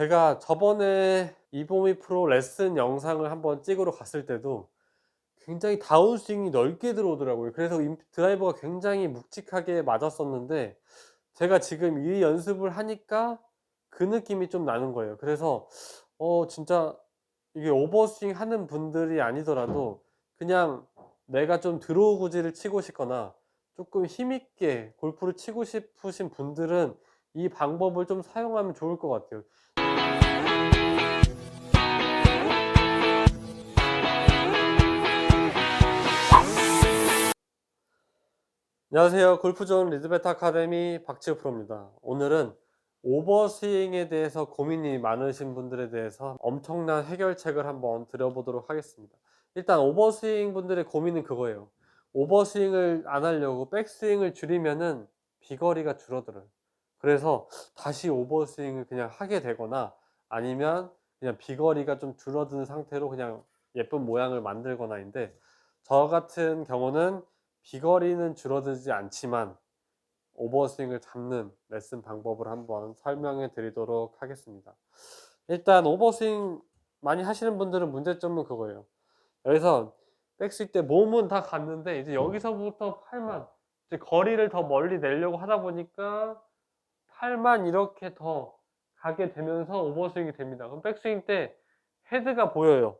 제가 저번에 이보미 프로 레슨 영상을 한번 찍으러 갔을 때도 굉장히 다운스윙이 넓게 들어오더라고요. 그래서 임- 드라이버가 굉장히 묵직하게 맞았었는데 제가 지금 이 연습을 하니까 그 느낌이 좀 나는 거예요. 그래서 어 진짜 이게 오버스윙 하는 분들이 아니더라도 그냥 내가 좀 드로우구지를 치고 싶거나 조금 힘있게 골프를 치고 싶으신 분들은 이 방법을 좀 사용하면 좋을 것 같아요. 안녕하세요. 골프존 리드베트 아카데미 박지우 프로입니다. 오늘은 오버스윙에 대해서 고민이 많으신 분들에 대해서 엄청난 해결책을 한번 드려보도록 하겠습니다. 일단 오버스윙 분들의 고민은 그거예요. 오버스윙을 안 하려고 백스윙을 줄이면은 비거리가 줄어들어요. 그래서 다시 오버스윙을 그냥 하게 되거나 아니면 그냥 비거리가 좀 줄어든 상태로 그냥 예쁜 모양을 만들거나인데 저 같은 경우는 비거리는 줄어들지 않지만 오버스윙을 잡는 레슨 방법을 한번 설명해 드리도록 하겠습니다. 일단 오버스윙 많이 하시는 분들은 문제점은 그거예요. 여기서 백스윙 때 몸은 다 갔는데 이제 여기서부터 팔만 이제 거리를 더 멀리 내려고 하다 보니까 팔만 이렇게 더 가게 되면서 오버스윙이 됩니다. 그럼 백스윙 때 헤드가 보여요.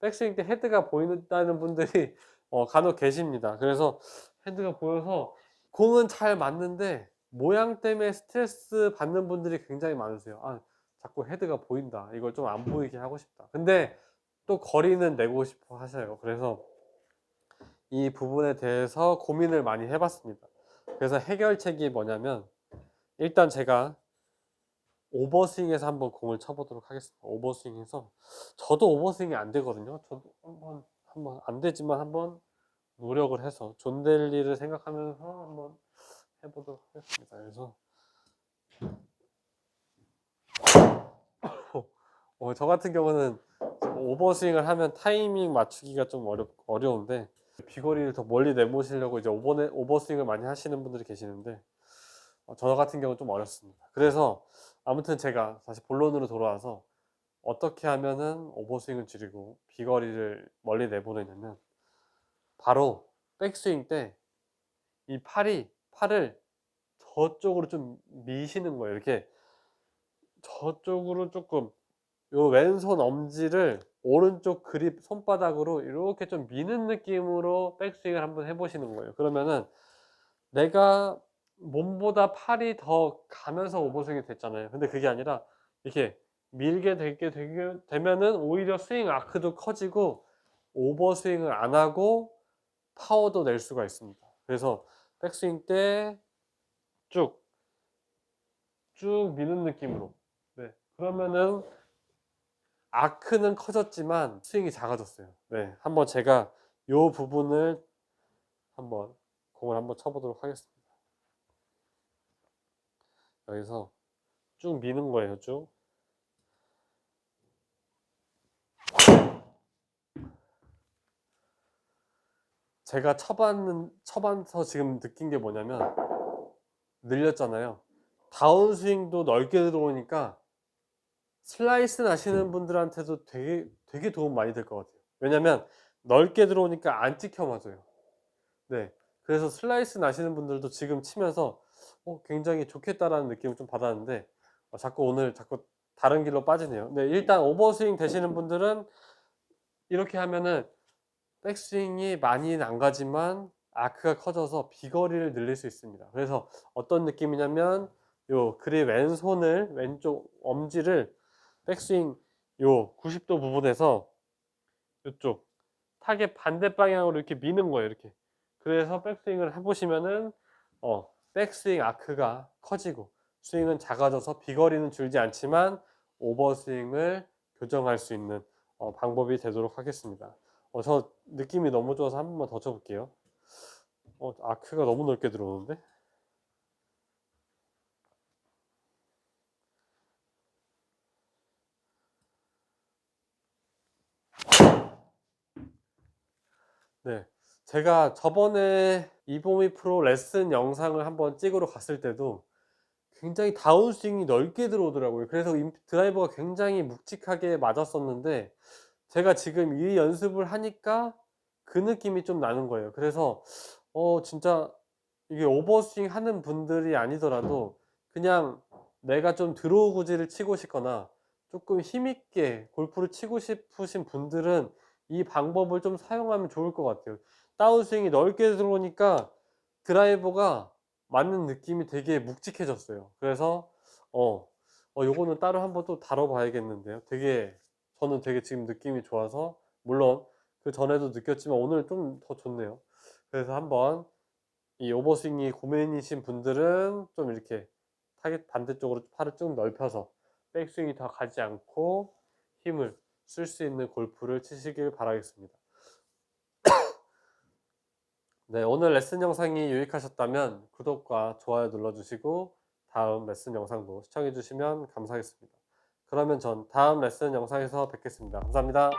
백스윙 때 헤드가 보인다는 분들이 어, 간혹 계십니다. 그래서 헤드가 보여서 공은 잘 맞는데 모양 때문에 스트레스 받는 분들이 굉장히 많으세요. 아, 자꾸 헤드가 보인다. 이걸 좀 안 보이게 하고 싶다. 근데 또 거리는 내고 싶어 하셔요. 그래서 이 부분에 대해서 고민을 많이 해봤습니다. 그래서 해결책이 뭐냐면 일단 제가 오버스윙에서 한번 공을 쳐보도록 하겠습니다. 오버스윙에서 저도 오버스윙이 안 되거든요. 저도 한번 한번 안 되지만 한번 노력을 해서 존델리를 생각하면서 한번 해보도록 하겠습니다. 그래서 어, 저 같은 경우는 오버스윙을 하면 타이밍 맞추기가 좀 어려, 어려운데 비거리를 더 멀리 내모시려고 이제 오버네, 오버스윙을 많이 하시는 분들이 계시는데 어, 저 같은 경우는 좀 어렵습니다. 그래서 아무튼 제가 다시 본론으로 돌아와서 어떻게 하면은 오버스윙을 줄이고 비거리를 멀리 내보내냐면 바로 백스윙 때 이 팔이 팔을 저쪽으로 좀 미시는 거예요. 이렇게 저쪽으로 조금 요 왼손 엄지를 오른쪽 그립 손바닥으로 이렇게 좀 미는 느낌으로 백스윙을 한번 해보시는 거예요. 그러면은 내가 몸보다 팔이 더 가면서 오버스윙이 됐잖아요. 근데 그게 아니라 이렇게 밀게 되게 되면은 오히려 스윙 아크도 커지고 오버 스윙을 안 하고 파워도 낼 수가 있습니다. 그래서 백스윙 때 쭉, 쭉 미는 느낌으로. 네. 그러면은 아크는 커졌지만 스윙이 작아졌어요. 네. 한번 제가 요 부분을 한번 공을 한번 쳐보도록 하겠습니다. 여기서 쭉 미는 거예요, 쭉. 제가 쳐봤는, 쳐봐서 지금 느낀 게 뭐냐면, 늘렸잖아요. 다운스윙도 넓게 들어오니까, 슬라이스 나시는 분들한테도 되게, 되게 도움 많이 될 것 같아요. 왜냐면, 넓게 들어오니까 안 찍혀 맞아요. 네. 그래서 슬라이스 나시는 분들도 지금 치면서, 어, 굉장히 좋겠다라는 느낌을 좀 받았는데, 어, 자꾸 오늘 자꾸 다른 길로 빠지네요. 네, 일단 오버스윙 되시는 분들은 이렇게 하면은 백스윙이 많이는 안 가지만 아크가 커져서 비거리를 늘릴 수 있습니다. 그래서 어떤 느낌이냐면 요 그립 왼손을 왼쪽 엄지를 백스윙 요 90도 부분에서 이쪽 타겟 반대 방향으로 이렇게 미는 거예요. 이렇게. 그래서 백스윙을 해보시면은 어 백스윙 아크가 커지고 스윙은 작아져서 비거리는 줄지 않지만 오버스윙을 교정할 수 있는 어, 방법이 되도록 하겠습니다. 어, 저 느낌이 너무 좋아서 한 번만 더 쳐볼게요. 어, 아크가 너무 넓게 들어오는데? 네. 제가 저번에 이보미 프로 레슨 영상을 한번 찍으러 갔을 때도 굉장히 다운스윙이 넓게 들어오더라고요. 그래서 임 드라이버가 굉장히 묵직하게 맞았었는데 제가 지금 이 연습을 하니까 그 느낌이 좀 나는 거예요. 그래서 어 진짜 이게 오버스윙 하는 분들이 아니더라도 그냥 내가 좀 드로우구지를 치고 싶거나 조금 힘있게 골프를 치고 싶으신 분들은 이 방법을 좀 사용하면 좋을 것 같아요. 다운스윙이 넓게 들어오니까 드라이버가 맞는 느낌이 되게 묵직해졌어요. 그래서 어, 어 요거는 따로 한번 또 다뤄봐야겠는데요. 되게 저는 되게 지금 느낌이 좋아서 물론 그 전에도 느꼈지만 오늘 좀 더 좋네요. 그래서 한번 이 오버스윙이 고민이신 분들은 좀 이렇게 타겟 반대쪽으로 팔을 쭉 넓혀서 백스윙이 더 가지 않고 힘을 쓸 수 있는 골프를 치시길 바라겠습니다. 네, 오늘 레슨 영상이 유익하셨다면 구독과 좋아요 눌러주시고 다음 레슨 영상도 시청해주시면 감사하겠습니다. 그러면 전 다음 레슨 영상에서 뵙겠습니다. 감사합니다.